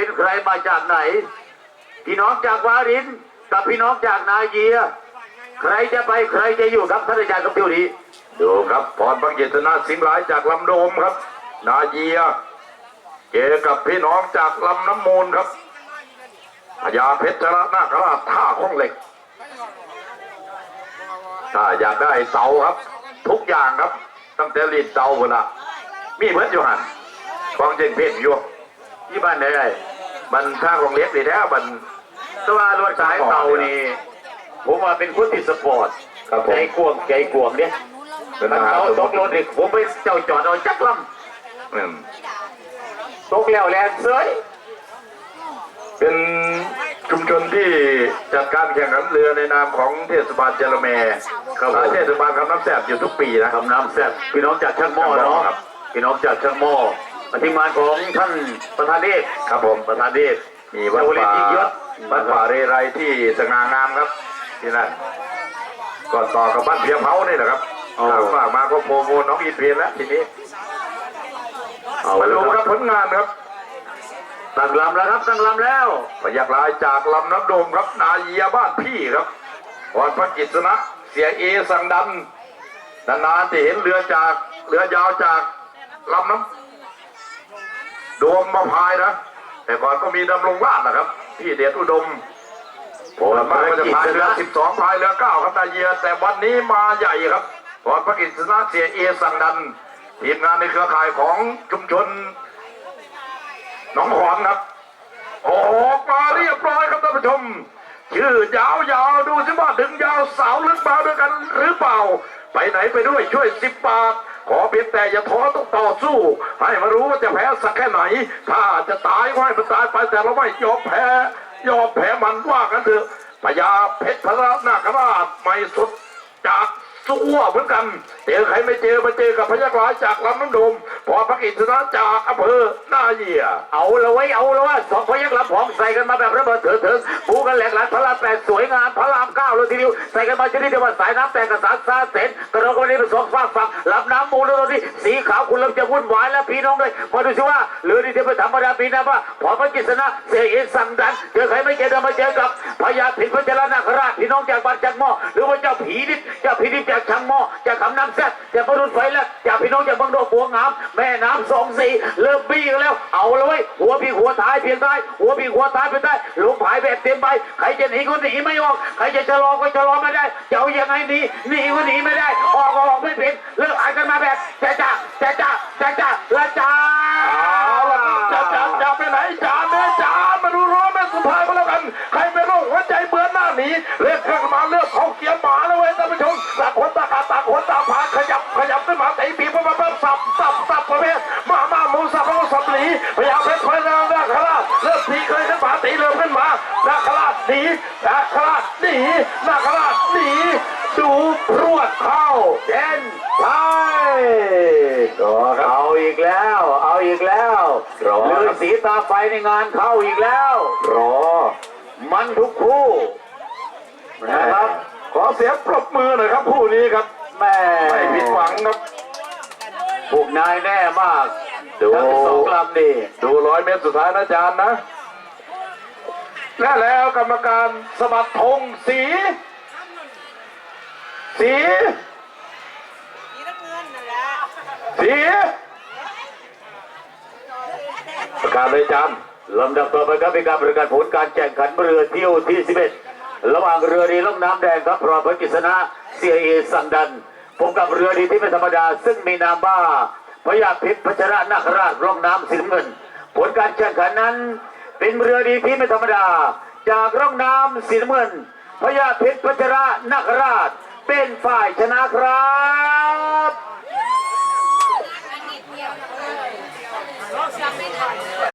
เป็นใครมาจากไหน พี่น้องจากวารินกับพี่น้องจากนาเยีย ใครจะไปใครจะอยู่ครับท่านอาจารย์กับเที่ยวนี้ดูครับพรบังเกตนาสิงห์หลายจากลำโดมครับ นาเยียเจอกับพี่น้องจากลำน้ำมูลครับพญาเพชรชนาคราชท่าข้องเหล็กถ้าอยากได้เสาครับ ทุกอย่างครับ ตั้งแต่ลีดเสาหมดละมีเพิ่นอยู่หันกองเจงเพชรอยู่ที่บ้านไหนไมันท่าของเล็กดีแท้มันแตว่ารถสายเต่านี่ผมว่าเป็นคนที่สปอร์ตครับผมใจกวงใจกวงเนี่ยเป็นมันอาหารเขาสตมกรถนี่ผมไปเจ้าจอดเอาจักรลอืมำตกแล้วแลนเสยเป็นชุมชนที่จัดการแข่งขันเรือในนามของเทศบาลเจรแมและเทศบาลคำน้ำแสบอยู่ทุกปีนะทำน้ำแซ่บพี่น้องจากช่างหม้อเนาะครับพี่น้องจากช่างหม้อมา ทีมงานของท่านประธานเดชครับผมประธานเดชมีวัดเจ้าเล่นป่าอีกเยอะวัดป่าเรไรที่สง่างามครับที่นั่นก่อนต่อกับบ้านเพียงเผานี่แหละครับทางฝากมาก็โปรโมทน้องอินเพียนแล้วทีนี้เอามาแล้ดูวคครัรับบผลงานครับตั้งลำแล้วครับตั้งลำแล้วพยักลายจากลำน้ำโดมครับนาเยียบ้านพี่ครับพรพระกิจสนะเสียเอสังดันนานๆจะเห็นเรือจากเรือยาวจากลำน้ำ โดมมาพายนะ แต่ก่อนก็มีดำรงราชนะครับ พี่เดชอุดมผมมากก็จะพายเรือสิบสองพายเรือเก้าครับนาเยีย แต่วันนี้มาใหญ่ครับพรพระกิจสนะเสียเอสังดันทีมงานในเครือข่ายของชุมชนหน้องหอนครับออกมาเรียบร้อยครับท่านผู้ชม ชื่อยาวๆดูสิว่าดึงยาวสาวลึกมาด้วยกันหรือเปล่า ไปไหนไปด้วยช่วยสิบบาท ขอเพียงแต่อย่าท้อต้องต่อสู้ ให้มารู้ว่าจะแพ้สักแค่ไหน ถ้าจะตายก็ให้มันตายไปแต่เราไม่ยอมแพ้ ยอมแพ้มันว่ากันเถอะพญาเพชรพระนาคราชไม่สุด จากสู้เหมือนกันเจอใครไม่เจอมาเจอกับพยักร้ายจากลำน้ำดมพอพระกิจนะจากอำเภอหน้าเหี่ยเอาละไว้เอาละว่าสองพยักลำพองใส่กันมาแบบระเบิดเถิดเถิงปูกันแหลกหลานพระรามแปดสวยงามพระรามเก้าเลยทีเดียวใส่กันมาชนิดเดียวว่าสายน้ำแตกกระสานซาเสนกระโดดกันวันนี้เป็นสองฝากฝั่งลำน้ำมูลแล้วนี่สีขาวคุณเริ่มจะวุ่นวายแล้วพี่น้องเลยมาดูสิว่าเรือนี่ที่เป็นธรรมดาปีนะว่าพอพระกิจนะเสียเอกสั่งดันเจอใครไม่เจอเดินมาเจอกับ พญาผิดพระเจรนาคราชพี่น้องจากบ้านจากหม้อหรือว่าเจ้าผีนิดเจ้าผีนิดจากช่างหม้อจากคำน้ำแซ่บจากพระรุ่นไฟแล้วจากพี่น้องจากบางโดบัวงามแม่น้ำสองสีเริ่มบี้กันแล้ว เอาละเว้ยหัวพี่หัวท้ายเพียงได้หัวพี่หัวท้ายเพียงได้หลงผายแบบเต็มใบใครจะหนีก็หนีไม่ออกใครจะชะลอก็ชะลอไม่ได้จะเอายังไงหนีหนีก็หนีไม่ได้ ออกก็ออกไม่เป็นเลิกอ่านกันมาแบบจ้าจ้าจ้าจ้าจ้าจ้าละจ้า กเครื่องมาเลือกเขาเกียร์หมาแล้วเว้ยท่านผู้ชมตากคนตากาตากคนตาผาขยับขยับขึ้นมาตีปีบมาเพิ่มสับสับสับประเภทมามาหมูสับเราสับหนีพยายามเพชรคอยนางนาคราชเริ่มตีเคยขึ้นมาตีเริ่มขึ้นมานาคราชหนีนาคราชหนีนาคราชหนีดูพรวดเข้าเด่นไปต่อเอาอีกแล้ว เอาอีกแล้วรอลือสีตาไฟในงานเข้าอีกแล้วรอมันทุกคู่ นะนะคครัรับบขอเสียงปรบมือหน่อยครับผู้นี้ครับแม่ไม่ผิดหวังครับพวกนายแน่มากดูทั้งสองลำนี่ดูร้อยเมตรสุดท้ายนะอาจารย์นะ และแล้วกรรมการสมัครธงสี สีสีน้ำเงินนั่นแหละสีประกาศเลยอาจารย์ลำดับต่อไปครับเป็นการประกาศผลการแข่งขันเรือเที่ยวที่ 11 ระหว่างเรือดีล่องน้ำแดงครับพรอพกิษณะเสียเอสังดันพบกับเรือดีที่ไม่ธรรมดา ซึ่งมีนามว่าพระยาเพชรพัชระนาคราชร่องน้ำสีน้ำเงิน ผลการแข่งขันนั้น เป็นเรือดีที่ไม่ธรรมดา จากร่องน้ำสีน้ำเงินพระยาเพชรพัชระนาคราช เป็นฝ่ายชนะครับ